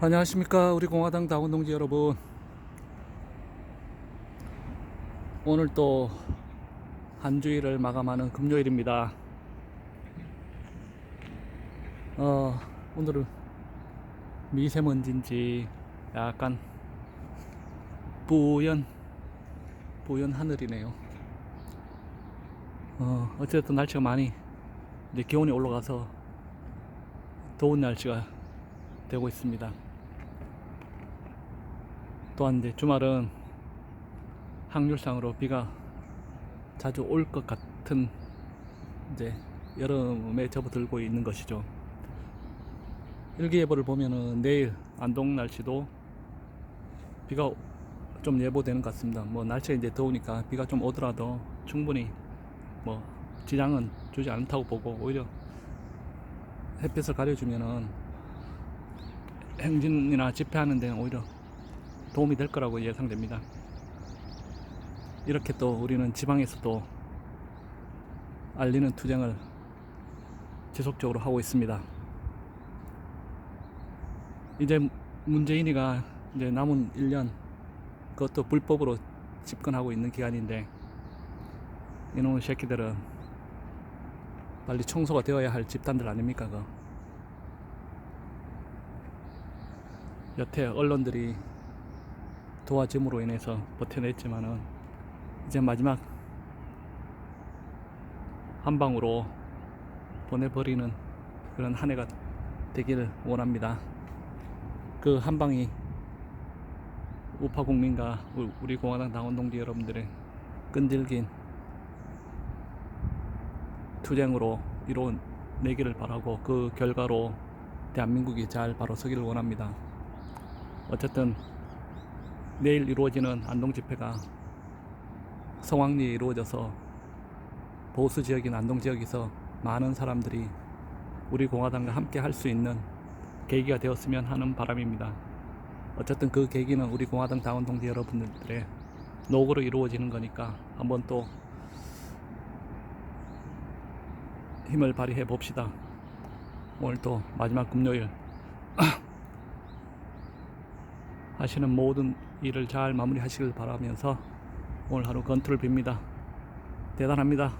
안녕하십니까 우리 공화당 당원 동지 여러분. 오늘 또 한 주일을 마감하는 금요일입니다 어 오늘은 미세먼지인지 약간 뿌연 뿌연 하늘이네요 어 어쨌든 날씨가 많이 이제 기온이 올라가서 더운 날씨가 되고 있습니다. 또한 이제 주말은 확률상으로 비가 자주 올 것 같은 이제 여름에 접어들고 있는 것이죠. 일기예보를 보면은 내일 안동 날씨도 비가 좀 예보되는 것 같습니다. 뭐 날씨가 이제 더우니까 비가 좀 오더라도 충분히 뭐 지장은 주지 않다고 보고 오히려 햇빛을 가려주면은 행진이나 집회하는 데는 오히려 도움이 될 거라고 예상됩니다. 이렇게 또 우리는 지방에서도 알리는 투쟁을 지속적으로 하고 있습니다. 이제 문재인이가 이제 남은 1년 그것도 불법으로 집권하고 있는 기간인데 이놈의 새끼들은 빨리 청소가 되어야 할 집단들 아닙니까? 그 여태 언론들이 도와줌으로 인해서 버텨냈지만은 이제 마지막 한 방으로 보내버리는 그런 한 해가 되기를 원합니다. 그 한 방이 우파 국민과 우- 우리 공화당 당원 동지 여러분들의 끈질긴 투쟁으로 이뤄내기를 바라고 그 결과로 대한민국이 잘 바로 서기를 원합니다. 어쨌든 내일 이루어지는 안동 집회가 성황리에 이루어져서 보수 지역인 안동 지역에서 많은 사람들이 우리 공화당과 함께 할 수 있는 계기가 되었으면 하는 바람입니다. 어쨌든 그 계기는 우리 공화당 당원 동지 여러분들의 노고로 이루어지는 거니까 한번 또 힘을 발휘해 봅시다. 오늘 또 마지막 금요일 하시는 모든 일을 잘 마무리하시길 바라면서 오늘 하루 건투를 빕니다. 대단합니다.